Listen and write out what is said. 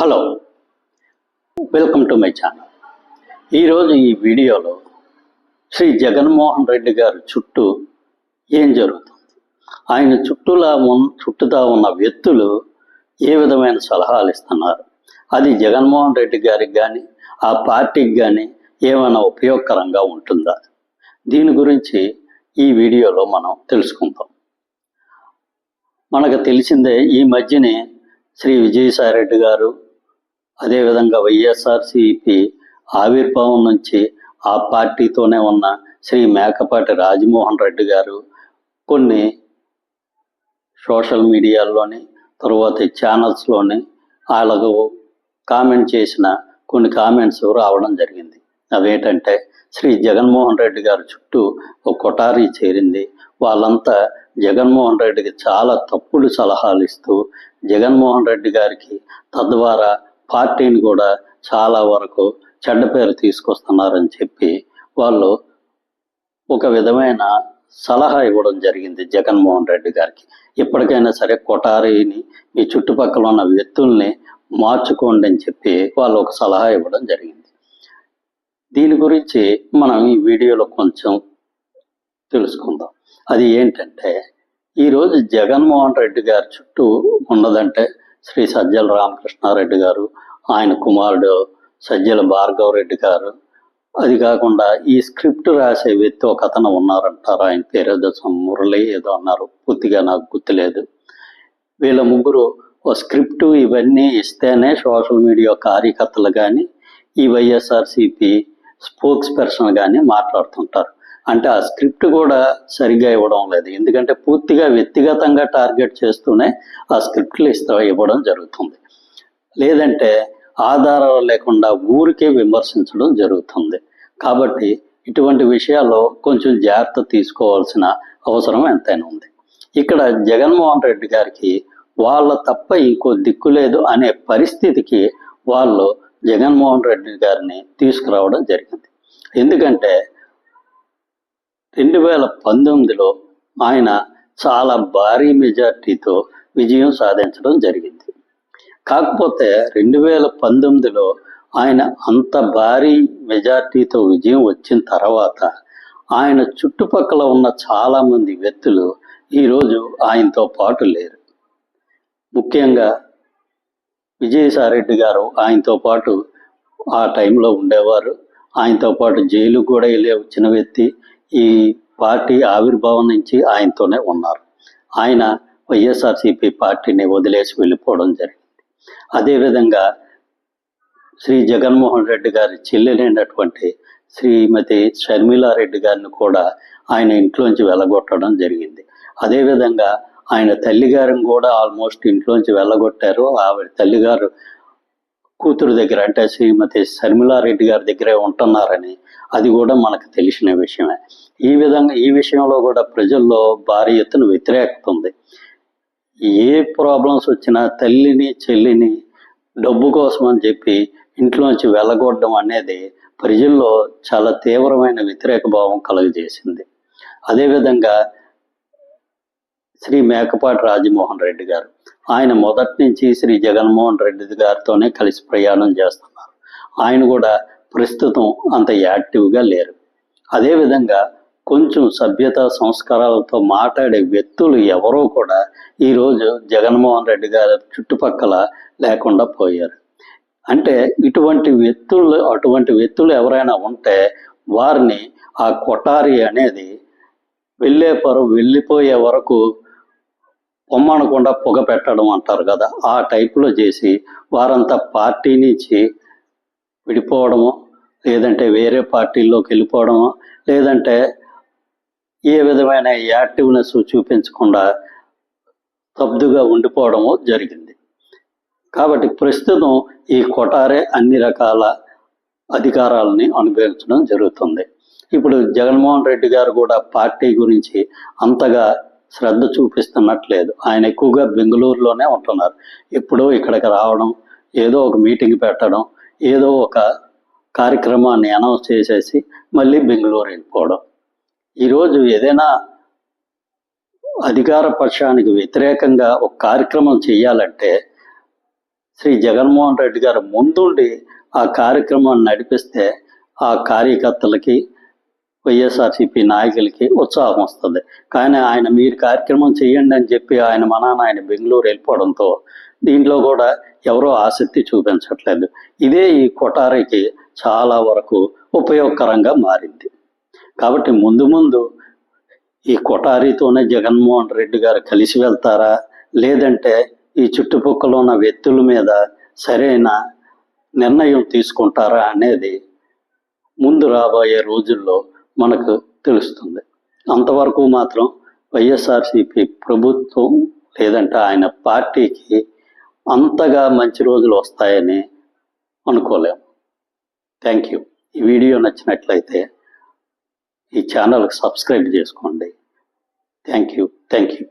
Hello welcome to my channel. ఈరోజు ఈ వీడియోలో శ్రీ జగన్మోహన్ రెడ్డి గారి చుట్టూ ఏం జరుగుతుంది? ఆయన చుట్టూలా ఉన్ చుట్టూతా ఉన్న వ్యక్తులు ఏ విధమైన సలహాలు ఇస్తున్నారు? అది జగన్మోహన్ రెడ్డి గారికి కానీ ఆ పార్టీకి కానీ ఏమైనా ఉపయోగకరంగా ఉంటుందా? దీని గురించి ఈ వీడియోలో మనం తెలుసుకుందాం. మనకు తెలిసిందే ఈ మధ్యనే శ్రీ విజయసాయి రెడ్డి గారు అదేవిధంగా వైఎస్ఆర్సిపి ఆవిర్భావం నుంచి ఆ పార్టీతోనే ఉన్న శ్రీ మేకపాటి రాజమోహన్ రెడ్డి గారు కొన్ని సోషల్ మీడియాలోని తరువాత ఛానల్స్లోని వాళ్ళకు కామెంట్ చేసిన కొన్ని కామెంట్స్ రావడం జరిగింది. అవేంటంటే శ్రీ జగన్మోహన్ రెడ్డి గారి చుట్టూ ఒక కొటారీ చేరింది. వాళ్ళంతా జగన్మోహన్ రెడ్డికి చాలా తప్పుడు సలహాలు ఇస్తూ జగన్మోహన్ రెడ్డి గారికి తద్వారా పార్టీని కూడా చాలా వరకు చెడ్డ పేరు తీసుకొస్తున్నారని చెప్పి వాళ్ళు ఒక విధమైన సలహా ఇవ్వడం జరిగింది జగన్మోహన్ రెడ్డి గారికి. ఇప్పటికైనా సరే కొటారిని మీ చుట్టుపక్కల ఉన్న వ్యక్తుల్ని మార్చుకోండి అని చెప్పి వాళ్ళు ఒక సలహా ఇవ్వడం జరిగింది. దీని గురించి మనం ఈ వీడియోలో కొంచెం తెలుసుకుందాం. అది ఏంటంటే ఈరోజు జగన్మోహన్ రెడ్డి గారి చుట్టూ ఉన్నదంటే శ్రీ సజ్జల రామకృష్ణారెడ్డి గారు ఆయన కుమారుడు సజ్జల భార్గవ రెడ్డి గారు. అది కాకుండా ఈ స్క్రిప్ట్ రాసే వ్యక్తి ఒక అతను ఉన్నారంటారు. ఆయన పేరు ఏదో మురళి ఏదో అన్నారు. పూర్తిగా నాకు గుర్తులేదు. వీళ్ళ ముగ్గురు ఓ స్క్రిప్ట్ ఇవన్నీ ఇస్తేనే సోషల్ మీడియా కార్యకర్తలు కానీ ఈ వైఎస్ఆర్సిపి స్పోక్స్ పర్సన్ కానీ మాట్లాడుతుంటారు. అంటే ఆ స్క్రిప్ట్ కూడా సరిగ్గా ఇవ్వడం లేదు. ఎందుకంటే పూర్తిగా వ్యక్తిగతంగా టార్గెట్ చేస్తూనే ఆ స్క్రిప్ట్లు ఇస్తా ఇవ్వడం జరుగుతుంది. లేదంటే ఆధారాలు లేకుండా ఊరికే విమర్శించడం జరుగుతుంది. కాబట్టి ఇటువంటి విషయాల్లో కొంచెం జాగ్రత్త తీసుకోవాల్సిన అవసరం ఎంతైనా ఉంది. ఇక్కడ జగన్మోహన్ రెడ్డి గారికి వాళ్ళ తప్ప ఇంకో దిక్కు లేదు అనే పరిస్థితికి వాళ్ళు జగన్మోహన్ రెడ్డి గారిని తీసుకురావడం జరిగింది. ఎందుకంటే రెండు వేల పంతొమ్మిదిలో ఆయన చాలా భారీ మెజార్టీతో విజయం సాధించడం జరిగింది. కాకపోతే రెండు వేల పంతొమ్మిదిలో ఆయన అంత భారీ మెజార్టీతో విజయం వచ్చిన తర్వాత ఆయన చుట్టుపక్కల ఉన్న చాలామంది వ్యక్తులు ఈరోజు ఆయనతో పాటు లేరు. ముఖ్యంగా విజయసాయిరెడ్డి గారు ఆయనతో పాటు ఆ టైంలో ఉండేవారు. ఆయనతో పాటు జైలు కూడా వెళ్ళే వచ్చిన వ్యక్తి. ఈ పార్టీ ఆవిర్భావం నుంచి ఆయనతోనే ఉన్నారు. ఆయన వైఎస్ఆర్సీపీ పార్టీని వదిలేసి వెళ్ళిపోవడం జరిగింది. అదేవిధంగా శ్రీ జగన్మోహన్ రెడ్డి గారి చెల్లెలైనటువంటి శ్రీమతి షర్మిలారెడ్డి గారిని కూడా ఆయన ఇంట్లోంచి వెళ్ళగొట్టడం జరిగింది. అదేవిధంగా ఆయన తల్లిగారిని కూడా ఆల్మోస్ట్ ఇంట్లోంచి వెళ్ళగొట్టారు. ఆవిడ తల్లిగారు కూతురు దగ్గర అంటే శ్రీమతి షర్మిలారెడ్డి గారి దగ్గరే ఉంటున్నారని అది కూడా మనకు తెలిసిన విషయమే. ఈ విధంగా ఈ విషయంలో కూడా ప్రజల్లో భారీ ఎత్తున వ్యతిరేకత ఉంది. ఏ ప్రాబ్లమ్స్ వచ్చినా తల్లిని చెల్లిని డబ్బు కోసం అని చెప్పి ఇంట్లోంచి వెళ్ళగొట్టడం అనేది ప్రజల్లో చాలా తీవ్రమైన వ్యతిరేక భావం కలుగజేసింది. అదేవిధంగా శ్రీ మేకపాటి రాజమోహన్ రెడ్డి గారు ఆయన మొదటి నుంచి శ్రీ జగన్మోహన్ రెడ్డి గారితోనే కలిసి ప్రయాణం చేస్తున్నారు. ఆయన కూడా ప్రస్తుతం అంత యాక్టివ్గా లేరు. అదేవిధంగా కొంచెం సభ్యత సంస్కారాలతో మాట్లాడే వ్యక్తులు ఎవరో కూడా ఈరోజు జగన్మోహన్ రెడ్డి గారి చుట్టుపక్కల లేకుండా పోయారు. అంటే ఇటువంటి వ్యక్తులు అటువంటి వ్యక్తులు ఎవరైనా ఉంటే వారిని ఆ కొటారి అనేది వెళ్ళే పరు వెళ్ళిపోయే వరకు పొమ్మనకుండా పొగ పెట్టడం అంటారు కదా ఆ టైపులో చేసి వారంతా పార్టీ నుంచి విడిపోవడము లేదంటే వేరే పార్టీల్లోకి వెళ్ళిపోవడము లేదంటే ఏ విధమైన యాక్టివ్నెస్ చూపించకుండా తబ్దుగా ఉండిపోవడము జరిగింది. కాబట్టి ప్రస్తుతం ఈ కొటారే అన్ని రకాల అధికారాలని అనుభవించడం జరుగుతుంది. ఇప్పుడు జగన్మోహన్ రెడ్డి గారు కూడా పార్టీ గురించి అంతగా శ్రద్ధ చూపిస్తున్నట్లేదు. ఆయన ఎక్కువగా బెంగళూరులోనే ఉంటున్నారు. ఎప్పుడో ఇక్కడికి రావడం ఏదో ఒక మీటింగ్ పెట్టడం ఏదో ఒక కార్యక్రమాన్ని అనౌన్స్ చేసేసి మళ్ళీ బెంగళూరు వెళ్ళిపోవడం ఈరోజు ఏదైనా అధికార పక్షానికి వ్యతిరేకంగా ఒక కార్యక్రమం చేయాలంటే శ్రీ జగన్మోహన్ రెడ్డి గారు ముందుండి ఆ కార్యక్రమాన్ని నడిపిస్తే ఆ కార్యకర్తలకి వైఎస్ఆర్సీపీ నాయకులకి ఉత్సాహం వస్తుంది. కానీ ఆయన మీరు కార్యక్రమం చేయండి అని చెప్పి ఆయన మా నాన్న ఆయన బెంగళూరు వెళ్ళిపోవడంతో దీంట్లో కూడా ఎవరో ఆసక్తి చూపించట్లేదు. ఇదే ఈ కొటారికి చాలా వరకు ఉపయోగకరంగా మారింది. కాబట్టి ముందు ముందు ఈ కొటారితోనే జగన్మోహన్ రెడ్డి గారు కలిసి వెళ్తారా? లేదంటే ఈ చుట్టుపక్కల ఉన్న వ్యక్తుల మీద సరైన నిర్ణయం తీసుకుంటారా అనేది ముందు రాబోయే రోజుల్లో మనకు తెలుస్తుంది. అంతవరకు మాత్రం వైఎస్ఆర్సీపీ ప్రభుత్వం లేదంటే ఆయన పార్టీకి అంతగా మంచి రోజులు వస్తాయని అనుకోలేము. థ్యాంక్ యూ ఈ వీడియో నచ్చినట్లయితే ఈ ఛానల్కి సబ్స్క్రైబ్ చేసుకోండి. Thank you thank you